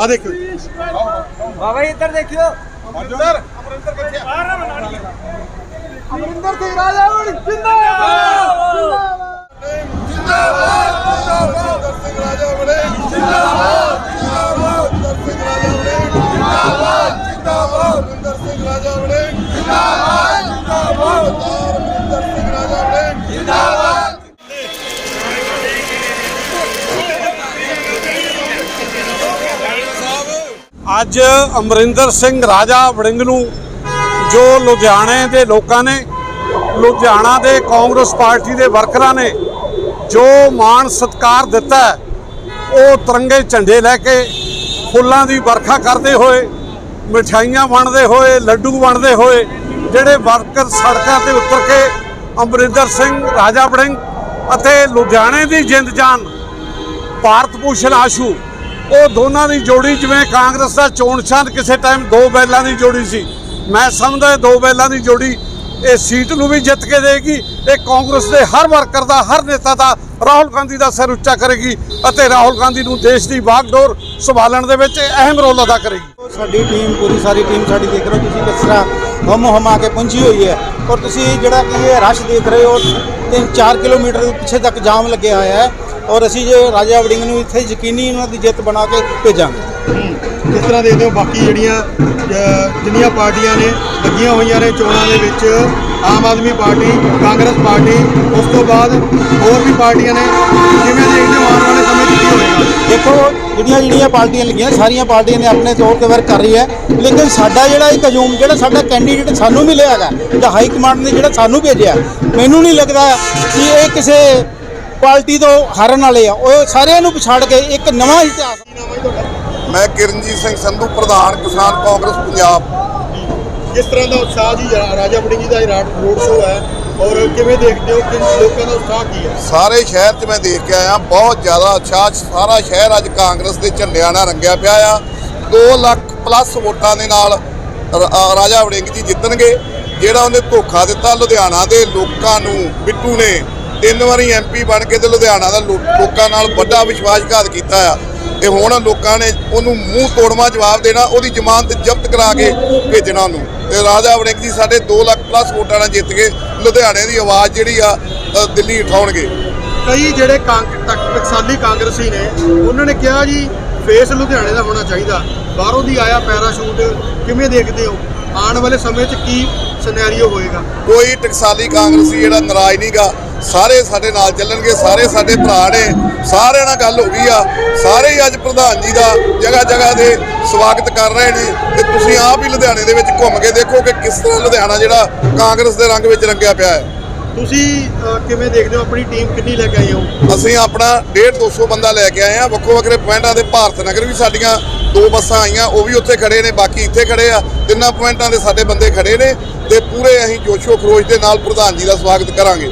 ਆ ਦੇਖੋ ਬਾਬਾ ਇੱਧਰ ਦੇਖਿਓ। ਅਮਰਿੰਦਰ। ਅਮਰਿੰਦਰ ਕਿੱਥੇ ਆ? ਬਾਹਰ ਬਣਾਣੀ ਅਮਰਿੰਦਰ ਸਿੰਘ ਰਾਜਾ ਹੁਣ ਜਿੰਦਾਬਾਦ। ਜਿੰਦਾਬਾਦ। ਜਿੰਦਾਬਾਦ ਸਿੰਘ ਰਾਜਾ ਬਣੇ। ਜਿੰਦਾਬਾਦ। ਜਿੰਦਾਬਾਦ ਸਿੰਘ ਰਾਜਾ ਬਣੇ ਜਿੰਦਾਬਾਦ ਜਿੰਦਾਬਾਦ ਸਿੰਘ ਰਾਜਾ ਬਣੇ। ਜਿੰਦਾਬਾਦ। ਅੱਜ ਅਮਰਿੰਦਰ ਸਿੰਘ ਰਾਜਾ ਵੜਿੰਗ ਨੂੰ ਜੋ ਲੁਧਿਆਣੇ ਦੇ ਲੋਕਾਂ ਨੇ, ਲੁਧਿਆਣਾ ਦੇ ਕਾਂਗਰਸ ਪਾਰਟੀ ਦੇ ਵਰਕਰਾਂ ਨੇ ਜੋ ਮਾਣ ਸਤਕਾਰ ਦਿੱਤਾ ਉਹ ਤਿਰੰਗੇ ਝੰਡੇ ਲੈ ਕੇ ਫੁੱਲਾਂ ਦੀ ਵਰਖਾ ਕਰਦੇ ਹੋਏ, ਮਠਾਈਆਂ ਵੰਡਦੇ ਹੋਏ, ਲੱਡੂ ਵੰਡਦੇ ਹੋਏ, ਜਿਹੜੇ ਵਰਕਰ ਸੜਕਾਂ ਤੇ ਉਤਰ ਕੇ ਅਮਰਿੰਦਰ ਸਿੰਘ ਰਾਜਾ ਵੜਿੰਗ ਅਤੇ ਲੁਧਿਆਣੇ ਦੀ ਜਿੰਦ ਜਾਨ, ਭਾਰਤ ਭੂਸ਼ਣ ਆਸ਼ੂ ਉਹ ਦੋਨਾਂ ਦੀ ਜੋੜੀ ਜਿਵੇਂ ਕਾਂਗਰਸ ਦਾ ਚੋਣ ਨਿਸ਼ਾਨ ਕਿਸੇ ਟਾਈਮ ਦੋ ਬੈਲਾਂ ਦੀ ਜੋੜੀ ਸੀ। ਮੈਂ ਸਮਝਦਾ ਦੋ ਬੈਲਾਂ ਦੀ ਜੋੜੀ ਇਹ ਸੀਟ ਨੂੰ ਵੀ ਜਿੱਤ ਕੇ ਦੇਗੀ, ਇਹ ਕਾਂਗਰਸ ਦੇ ਹਰ ਵਰਕਰ ਦਾ, ਹਰ ਨੇਤਾ ਦਾ, ਰਾਹੁਲ ਗਾਂਧੀ ਦਾ ਸਿਰ ਉੱਚਾ ਕਰੇਗੀ ਅਤੇ ਰਾਹੁਲ ਗਾਂਧੀ ਨੂੰ ਦੇਸ਼ ਦੀ ਬਾਗਡੋਰ ਸੰਭਾਲਣ ਦੇ ਵਿੱਚ ਅਹਿਮ ਰੋਲ ਅਦਾ ਕਰੇਗੀ। ਸਾਡੀ ਟੀਮ, ਪੂਰੀ ਸਾਰੀ ਟੀਮ ਸਾਡੀ ਦੇਖ ਰਹੇ ਹੋ, ਤੁਸੀਂ ਕਿਸ ਤਰ੍ਹਾਂ ਹਮ ਹਮਾ ਕੇ ਪਹੁੰਚੀ ਹੋਈ ਹੈ। ਔਰ ਤੁਸੀਂ ਜਿਹੜਾ ਕਿ ਇਹ ਰਸ਼ ਦੇਖ ਰਹੇ ਹੋ 3-4 ਕਿਲੋਮੀਟਰ ਪਿੱਛੇ ਤੱਕ ਜਾਮ ਲੱਗਿਆ ਹੋਇਆ ਹੈ। ਔਰ ਅਸੀਂ ਜੇ ਰਾਜਾ ਵੜਿੰਗ ਨੂੰ ਇੱਥੇ ਯਕੀਨੀ ਉਹਨਾਂ ਦੀ ਜਿੱਤ ਬਣਾ ਕੇ ਭੇਜਾਂਗੇ। ਕਿਸ ਤਰ੍ਹਾਂ ਦੇਖਦੇ ਹੋ ਬਾਕੀ ਜਿਹੜੀਆਂ ਜਿੰਨੀਆਂ ਪਾਰਟੀਆਂ ਨੇ ਲੱਗੀਆਂ ਹੋਈਆਂ ਨੇ ਚੋਣਾਂ ਦੇ ਵਿੱਚ Aam Aadmi party Congress party ਉਸ ਤੋਂ ਬਾਅਦ ਹੋਰ ਵੀ ਪਾਰਟੀਆਂ ਨੇ ਕਿਵੇਂ ਦੇਖਦੇ ਹੋ ਆਉਣ ਵਾਲੇ ਸਮੇਂ 'ਚ ਕੀ ਹੋਏਗਾ ਦੇਖੋ ਜਿਹੜੀਆਂ ਜਿਹੜੀਆਂ ਪਾਰਟੀਆਂ ਲੱਗੀਆਂ ਸਾਰੀਆਂ ਪਾਰਟੀਆਂ ਨੇ ਆਪਣੇ ਤੌਰ ਤੇ ਵਰਕ ਕਰ ਰਹੀ ਹੈ ਲੇਕਿਨ ਸਾਡਾ ਜਿਹੜਾ ਇੱਕ ਹਜੂਮ ਜਿਹੜਾ ਸਾਡਾ ਕੈਂਡੀਡੇਟ ਸਾਨੂੰ ਮਿਲਿਆ ਹੈਗਾ ਜਾਂ ਹਾਈ ਕਮਾਂਡ ਨੇ ਜਿਹੜਾ ਸਾਨੂੰ ਭੇਜਿਆ ਮੈਨੂੰ ਨਹੀਂ ਲੱਗਦਾ ਕਿ ਇਹ ਕਿਸੇ ਪਾਰਟੀ ਤੋਂ ਹਾਰਨ ਵਾਲੇ ਆ। ਉਹ ਸਾਰਿਆਂ ਨੂੰ ਪਛਾੜ ਕੇ ਇੱਕ ਨਵਾਂ ਇਤਿਹਾਸ ਮੈਂ ਕਿਰਨਜੀਤ ਸਿੰਘ ਸੰਧੂ ਪ੍ਰਧਾਨ ਕਿਸਾਨ ਕਾਂਗਰਸ ਪੰਜਾਬ। ਕਿਸ ਤਰ੍ਹਾਂ ਦਾ ਉਤਸ਼ਾਹ ਜੀ ਰਾਜਾ ਵੜਿੰਗ ਜੀ ਦਾ ਇਹ ਰਾਟ ਰੋਡ ਸ਼ੋਅ ਹੈ ਔਰ ਕਿਵੇਂ ਦੇਖਦੇ ਹੋ ਕਿ ਲੋਕਾਂ ਦਾ ਉਤਸ਼ਾਹ ਕੀ ਹੈ? ਸਾਰੇ ਸ਼ਹਿਰ 'ਚ ਮੈਂ ਦੇਖ ਕੇ ਆਇਆ ਬਹੁਤ ਜ਼ਿਆਦਾ ਉਤਸ਼ਾਹ ਸਾਰਾ ਸ਼ਹਿਰ ਅੱਜ ਕਾਂਗਰਸ ਦੇ ਝੰਡਿਆਂ ਨਾਲ ਰੰਗਿਆ ਪਿਆ ਆ। 2 ਲੱਖ ਪਲੱਸ ਵੋਟਾਂ ਦੇ ਨਾਲ ਰਾਜਾ ਵੜਿੰਗ ਜੀ ਜਿੱਤਣਗੇ ਜਿਹੜਾ ਉਹਨੇ ਧੋਖਾ ਦਿੱਤਾ ਲੁਧਿਆਣਾ ਦੇ ਲੋਕਾਂ ਨੂੰ ਬਿੱਟੂ ਨੇ। ਤਿੰਨ ਵਾਰੀ ਐਮਪੀ ਬਣ ਕੇ ਤੇ ਲੁਧਿਆਣਾ ਦਾ ਲੋਕਾਂ ਨਾਲ ਵੱਡਾ ਵਿਸ਼ਵਾਸਘਾਤ ਕੀਤਾ ਆ। ਤੇ ਹੁਣ ਲੋਕਾਂ ਨੇ ਉਹਨੂੰ ਮੂੰਹ ਤੋੜਵਾ ਜਵਾਬ ਦੇਣਾ ਉਹਦੀ ਜ਼ਮਾਨਤ ਜ਼ਬਤ ਕਰਾ ਕੇ ਭੇਜਣਾ ਉਹਨੂੰ। ਤੇ ਰਾਜਾ ਵੜਿੰਗ ਜੀ ਸਾਡੇ 2 ਲੱਖ ਪਲੱਸ ਵੋਟਾਂ ਨਾਲ ਜਿੱਤ ਕੇ ਲੁਧਿਆਣੇ ਦੀ ਆਵਾਜ਼ ਜਿਹੜੀ ਆ ਦਿੱਲੀ ਉਠਾਉਣਗੇ। ਕਈ ਜਿਹੜੇ ਟਕਸਾਲੀ ਕਾਂਗਰਸੀ ਨੇ ਉਹਨਾਂ ਨੇ ਕਿਹਾ ਜੀ ਫੇਸ ਲੁਧਿਆਣੇ ਦਾ ਹੋਣਾ ਚਾਹੀਦਾ। ਬਾਹਰੋਂ ਦੀ ਆਇਆ ਪੈਰਾਸ਼ੂਟ ਕਿਵੇਂ ਦੇਖਦੇ ਹੋ? ਆਉਣ ਵਾਲੇ ਸਮੇਂ 'ਚ ਕੀ ਸਿਨੈਰੀਓ ਹੋਏਗਾ? ਕੋਈ ਟਕਸਾਲੀ ਕਾਂਗਰਸੀ ਜਿਹੜਾ ਨਾਰਾਜ਼ ਨਹੀਂਗਾ ਸਾਰੇ ਸਾਡੇ ਨਾਲ ਚੱਲਣਗੇ ਸਾਰੇ ਸਾਡੇ ਭਰਾ ਨੇ ਸਾਰਿਆਂ ਨਾਲ ਗੱਲ ਹੋ ਗਈ ਆ। ਸਾਰੇ ਹੀ ਅੱਜ ਪ੍ਰਧਾਨ ਜੀ ਦਾ ਜਗ੍ਹਾ ਜਗ੍ਹਾ ਦੇ ਸਵਾਗਤ ਕਰ ਰਹੇ ਨੇ ਤੇ ਤੁਸੀਂ ਆਪ ਹੀ ਲੁਧਿਆਣੇ ਦੇ ਵਿੱਚ ਘੁੰਮ ਕੇ ਦੇਖੋ ਕਿ ਕਿਸ ਤਰ੍ਹਾਂ ਲੁਧਿਆਣਾ ਜਿਹੜਾ ਕਾਂਗਰਸ ਦੇ ਰੰਗ ਵਿੱਚ ਰੰਗਿਆ ਪਿਆ ਹੈ। ਤੁਸੀਂ ਕਿਵੇਂ ਦੇਖਦੇ ਹੋ? ਆਪਣੀ ਟੀਮ ਕਿੰਨੀ ਲੈ ਕੇ ਆਏ ਹੋ? ਅਸੀਂ ਆਪਣਾ 1.5 200 ਬੰਦਾ ਲੈ ਕੇ ਆਏ ਆ ਵੱਖੋ ਵੱਖਰੇ ਪੁਆਇੰਟਾਂ ਦੇ ਭਾਰਤ ਨਗਰ ਵੀ ਸਾਡੀਆਂ ਦੋ ਬੱਸਾਂ ਆਈਆਂ ਉਹ ਵੀ ਉੱਥੇ ਖੜੇ ਨੇ ਬਾਕੀ ਇੱਥੇ ਖੜੇ ਆ। ਤਿੰਨਾਂ ਪੁਆਇੰਟਾਂ ਦੇ ਸਾਡੇ ਬੰਦੇ ਖੜੇ ਨੇ ਤੇ ਪੂਰੇ ਅਸੀਂ ਜੋਸ਼ੋ ਖਰੋਸ਼ ਦੇ ਨਾਲ ਪ੍ਰਧਾਨ ਜੀ ਦਾ ਸਵਾਗਤ ਕਰਾਂਗੇ।